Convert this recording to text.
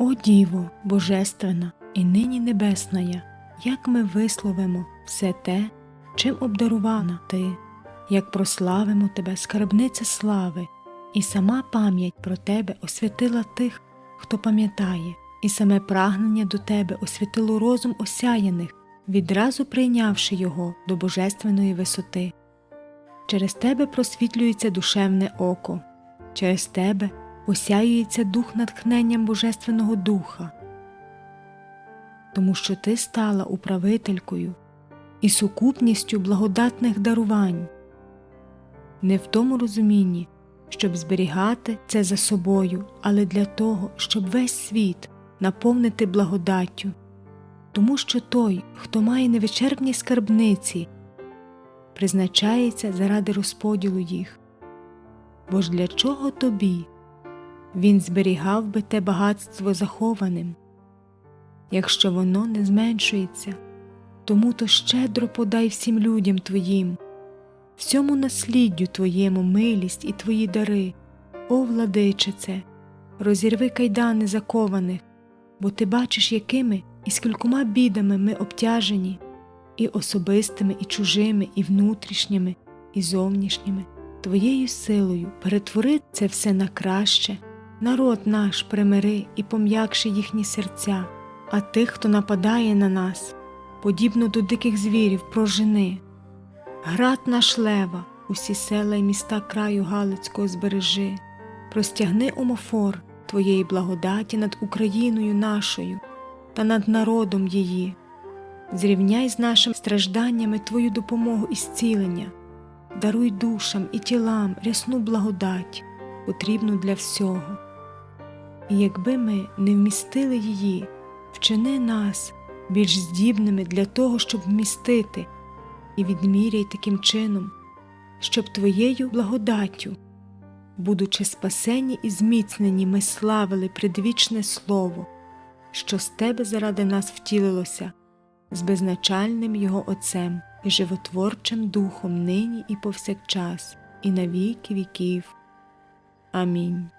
О Діво, Божественна і нині небесная, як ми висловимо все те, чим обдарувана Ти, як прославимо Тебе, скарбниця слави, і сама пам'ять про Тебе освятила тих, хто пам'ятає, і саме прагнення до Тебе освятило розум осяяних, відразу прийнявши його до божественної висоти. Через Тебе просвітлюється душевне око, через Тебе осяюється дух натхненням Божественного Духа, тому що ти стала управителькою і сукупністю благодатних дарувань, не в тому розумінні, щоб зберігати це за собою, але для того, щоб весь світ наповнити благодаттю, тому що той, хто має невичерпні скарбниці, призначається заради розподілу їх. Бо ж для чого тобі? Він зберігав би те багатство захованим, якщо воно не зменшується, тому то щедро подай всім людям твоїм, всьому насліддю твоєму милість і твої дари, о владичице, розірви кайдани закованих, бо ти бачиш, якими і скількома бідами ми обтяжені, і особистими, і чужими, і внутрішніми, і зовнішніми. Твоєю силою перетвори це все на краще, народ наш примири і пом'якши їхні серця, а тих, хто нападає на нас, подібно до диких звірів, прожени. Град наш лева, усі села й міста краю Галицького збережи, простягни омофор Твоєї благодаті над Україною нашою та над народом її. Зрівняй з нашими стражданнями Твою допомогу і зцілення, даруй душам і тілам рясну благодать, потрібну для всього. І якби ми не вмістили її, вчини нас більш здібними для того, щоб вмістити, і відміряй таким чином, щоб Твоєю благодаттю, будучи спасені і зміцнені, ми славили предвічне Слово, що з Тебе заради нас втілилося, з безначальним Його Отцем і животворчим Духом нині і повсякчас, і на віки віків. Амінь.